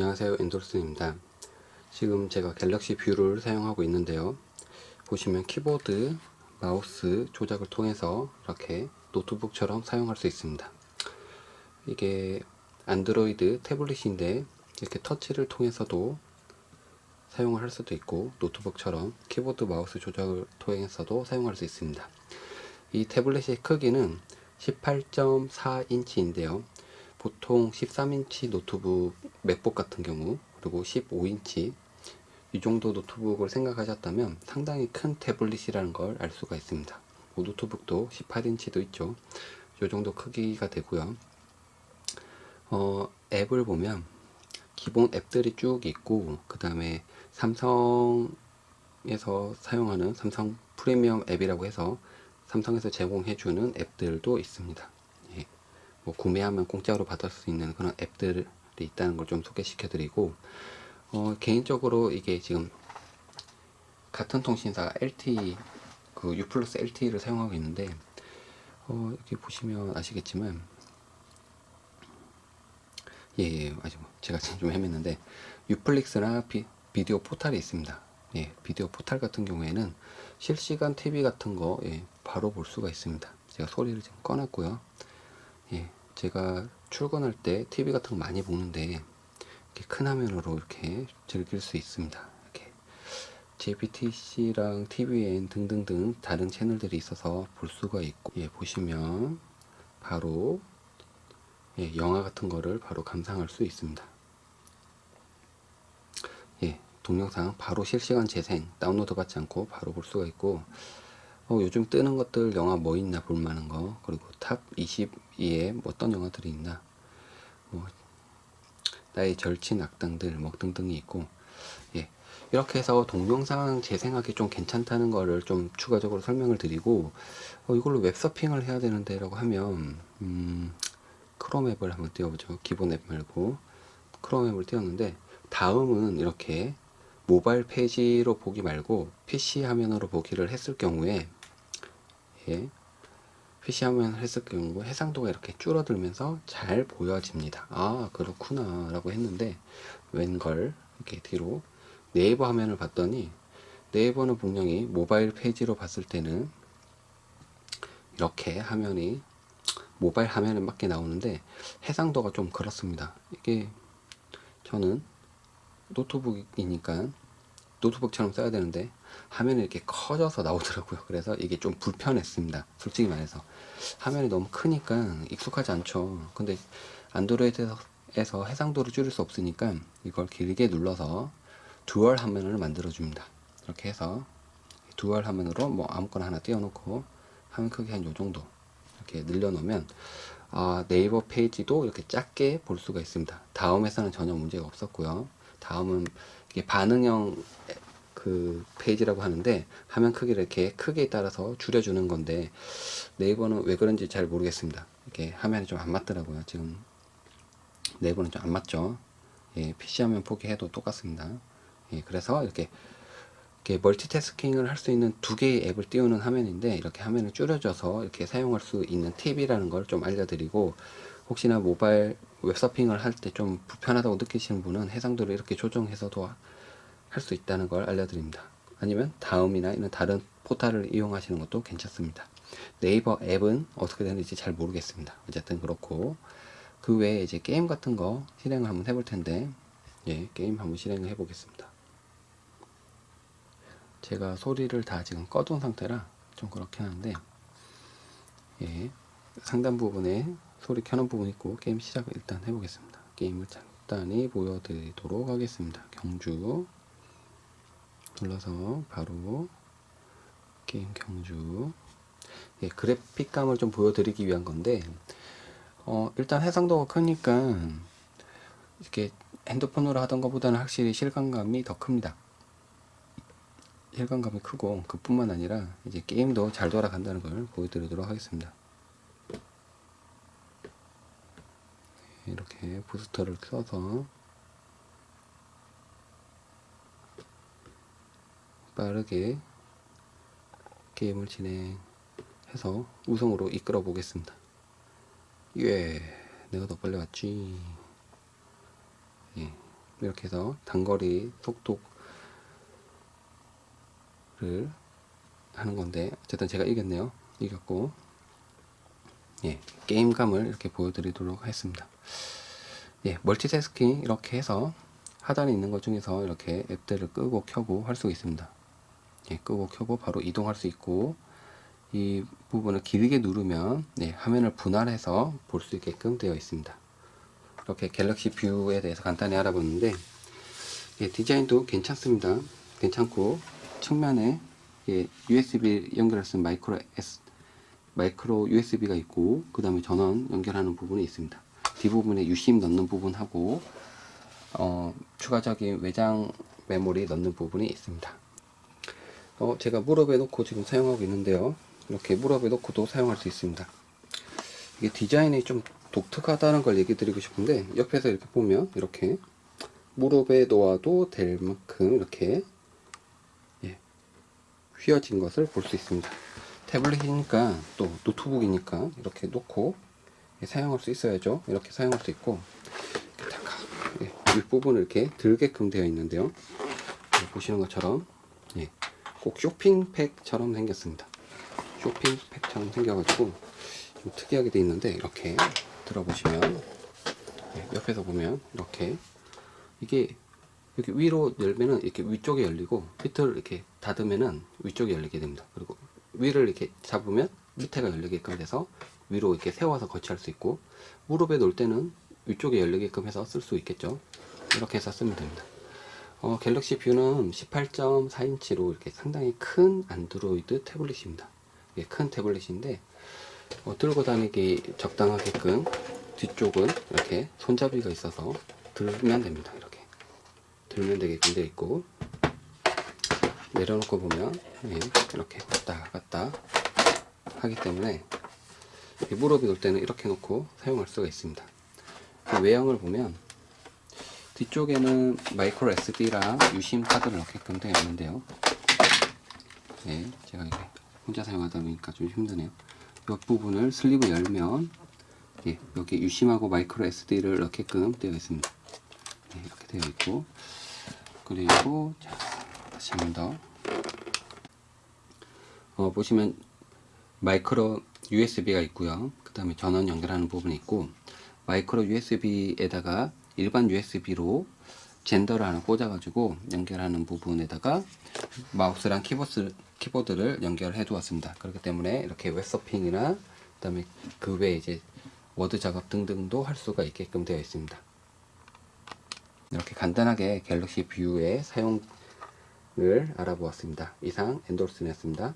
안녕하세요. 엔돌슨입니다. 지금 제가 갤럭시 뷰를 사용하고 있는데요. 보시면 키보드 마우스 조작을 통해서 이렇게 노트북처럼 사용할 수 있습니다. 이게 안드로이드 태블릿인데 이렇게 터치를 통해서도 사용을 할 수도 있고 노트북처럼 키보드 마우스 조작을 통해서도 사용할 수 있습니다. 이 태블릿의 크기는 18.4인치인데요 보통 13인치 노트북 맥북 같은 경우 그리고 15인치 이 정도 노트북을 생각하셨다면 상당히 큰 태블릿이라는 걸 알 수가 있습니다. 뭐 노트북도 18인치도 있죠. 이 정도 크기가 되고요. 어, 앱을 보면 기본 앱들이 쭉 있고 그 다음에 삼성에서 사용하는 삼성 프리미엄 앱이라고 해서 삼성에서 제공해주는 앱들도 있습니다. 예. 뭐 구매하면 공짜로 받을 수 있는 그런 앱들이 있다는 걸 좀 소개시켜 드리고 어, 개인적으로 이게 지금 같은 통신사 LTE 그 U 플러스 LTE를 사용하고 있는데 어, 이렇게 보시면 아시겠지만 예, 예 아직 제가 지금 좀 헤맸는데 유플릭스나 비, 비디오 포탈이 있습니다. 예, 비디오 포탈 같은 경우에는 실시간 TV 같은 거 예, 바로 볼 수가 있습니다. 제가 소리를 지금 꺼놨고요. 예, 제가 출근할 때 TV 같은 거 많이 보는데 이렇게 큰 화면으로 이렇게 즐길 수 있습니다. 이렇게 JPTC랑 TVN 등등등 다른 채널들이 있어서 볼 수가 있고 예, 보시면 바로 예, 영화 같은 거를 바로 감상할 수 있습니다. 예, 동영상 바로 실시간 재생 다운로드 받지 않고 바로 볼 수가 있고 어, 요즘 뜨는 것들 영화 뭐 있나 볼 만한 거. 그리고 탑 20위에 뭐 어떤 영화들이 있나. 뭐 나의 절친 악당들 뭐 등등이 있고. 예. 이렇게 해서 동영상 재생하기 좀 괜찮다는 거를 좀 추가적으로 설명을 드리고 어, 이걸로 웹서핑을 해야 되는데 라고 하면 음, 크롬 앱을 한번 띄워보죠. 기본 앱 말고. 크롬 앱을 띄웠는데 다음은 이렇게 모바일 페이지로 보기 말고 PC 화면으로 보기를 했을 경우에 예, PC 화면을 했을 경우 해상도가 이렇게 줄어들면서 잘 보여집니다. 아 그렇구나 라고 했는데 웬걸 이렇게 뒤로 네이버 화면을 봤더니 네이버는 분명히 모바일 페이지로 봤을 때는 이렇게 화면이 모바일 화면에 맞게 나오는데 해상도가 좀 그렇습니다. 이게 저는 노트북이니까 노트북처럼 써야 되는데 화면이 이렇게 커져서 나오더라고요. 그래서 이게 좀 불편했습니다. 솔직히 말해서 화면이 너무 크니까 익숙하지 않죠. 근데 안드로이드에서 해상도를 줄일 수 없으니까 이걸 길게 눌러서 듀얼 화면을 만들어 줍니다. 이렇게 해서 듀얼 화면으로 뭐 아무거나 하나 띄워놓고 화면 크기 한 요 정도 이렇게 늘려놓으면 아, 네이버 페이지도 이렇게 작게 볼 수가 있습니다. 다음에서는 전혀 문제가 없었고요. 다음은 이게 반응형 그 페이지라고 하는데 화면 크기를 이렇게 크기에 따라서 줄여주는 건데 네이버는 왜 그런지 잘 모르겠습니다. 이게 화면이 좀 안 맞더라고요. 지금 네이버는 좀 안 맞죠. 예, PC 화면 포기해도 똑같습니다. 예, 그래서 이렇게 이렇게 멀티태스킹을 할 수 있는 두 개의 앱을 띄우는 화면인데 이렇게 화면을 줄여줘서 이렇게 사용할 수 있는 팁이라는 걸 좀 알려드리고 혹시나 모바일 웹서핑을 할 때 좀 불편하다고 느끼시는 분은 해상도를 이렇게 조정해서도 할 수 있다는 걸 알려드립니다. 아니면 다음이나 이런 다른 포탈을 이용하시는 것도 괜찮습니다. 네이버 앱은 어떻게 되는지 잘 모르겠습니다. 어쨌든 그렇고 그 외에 이제 게임 같은 거 실행을 한번 해볼 텐데 예 게임 한번 실행을 해보겠습니다. 제가 소리를 다 지금 꺼둔 상태라 좀 그렇긴 한데 예 상단 부분에 소리 켜놓은 부분 있고 게임 시작을 일단 해보겠습니다. 게임을 간단히 보여드리도록 하겠습니다. 경주 눌러서 바로 게임 경주 예, 그래픽감을 좀 보여드리기 위한 건데 어, 일단 해상도가 크니까 이렇게 핸드폰으로 하던 것보다는 확실히 실감감이 더 큽니다. 실감감이 크고 그뿐만 아니라 이제 게임도 잘 돌아간다는 걸 보여드리도록 하겠습니다. 이렇게 부스터를 써서 빠르게 게임을 진행해서 우승으로 이끌어 보겠습니다. 예, 내가 더 빨리 왔지. 예, 이렇게 해서 단거리 속도를 하는 건데 어쨌든 제가 이겼네요. 이겼고 예, 게임감을 이렇게 보여드리도록 하겠습니다. 예, 멀티태스킹 이렇게 해서 하단에 있는 것 중에서 이렇게 앱들을 끄고 켜고 할 수 있습니다. 예, 끄고 켜고 바로 이동할 수 있고 이 부분을 길게 누르면 네, 화면을 분할해서 볼 수 있게끔 되어 있습니다. 이렇게 갤럭시 뷰에 대해서 간단히 알아봤는데 예, 디자인도 괜찮습니다. 괜찮고 측면에 예, USB 연결할 수 있는 마이크로 S 마이크로 USB가 있고 그 다음에 전원 연결하는 부분이 있습니다. 뒷부분에 유심 넣는 부분하고 어, 추가적인 외장 메모리 넣는 부분이 있습니다. 어, 제가 무릎에 놓고 지금 사용하고 있는데요. 이렇게 무릎에 놓고도 사용할 수 있습니다. 이게 디자인이 좀 독특하다는 걸 얘기 드리고 싶은데 옆에서 이렇게 보면 이렇게 무릎에 놓아도 될 만큼 이렇게 예, 휘어진 것을 볼 수 있습니다. 태블릿이니까 또 노트북이니까 이렇게 놓고 예, 사용할 수 있어야죠. 이렇게 사용할 수 있고 예, 윗부분을 이렇게 들게끔 되어 있는데요. 예, 보시는 것처럼 예, 꼭 쇼핑백처럼 생겼습니다. 쇼핑백처럼 생겨가지고 좀 특이하게 되어 있는데 이렇게 들어보시면 예, 옆에서 보면 이렇게 이게 여기 위로 열면은 이렇게 위쪽에 열리고 밑을 이렇게 닫으면은 위쪽에 열리게 됩니다. 그리고 위를 이렇게 잡으면 밑에가 열리게끔 돼서 위로 이렇게 세워서 거치할 수 있고 무릎에 놓을 때는 위쪽에 열리게끔 해서 쓸 수 있겠죠. 이렇게 해서 쓰면 됩니다. 어, 갤럭시 뷰는 18.4인치로 이렇게 상당히 큰 안드로이드 태블릿입니다. 이게 큰 태블릿인데 어, 들고 다니기 적당하게끔 뒤쪽은 이렇게 손잡이가 있어서 들면 됩니다. 이렇게 들면 되게끔 되어 있고 내려놓고 보면 예, 이렇게 왔다 갔다 하기 때문에 이 무릎이 놓을 때는 이렇게 놓고 사용할 수가 있습니다. 그 외형을 보면 뒤쪽에는 마이크로 SD랑 유심 카드를 넣게끔 되어 있는데요. 네, 제가 이게 혼자 사용하다 보니까 좀 힘드네요. 옆 부분을 슬리브 열면 예, 여기 유심하고 마이크로 SD를 넣게끔 되어 있습니다. 네, 이렇게 되어 있고 그리고 자, 다시 한번 더. 어, 보시면 마이크로 USB가 있고요. 그 다음에 전원 연결하는 부분이 있고 마이크로 USB에다가 일반 USB로 젠더를 하나 꽂아가지고 연결하는 부분에다가 마우스랑 키보드, 키보드를 연결해 두었습니다. 그렇기 때문에 이렇게 웹서핑이나 그 다음에 그 외에 이제 워드 작업 등등도 할 수가 있게끔 되어 있습니다. 이렇게 간단하게 갤럭시 뷰의 사용을 알아보았습니다. 이상 엔돌슨이었습니다.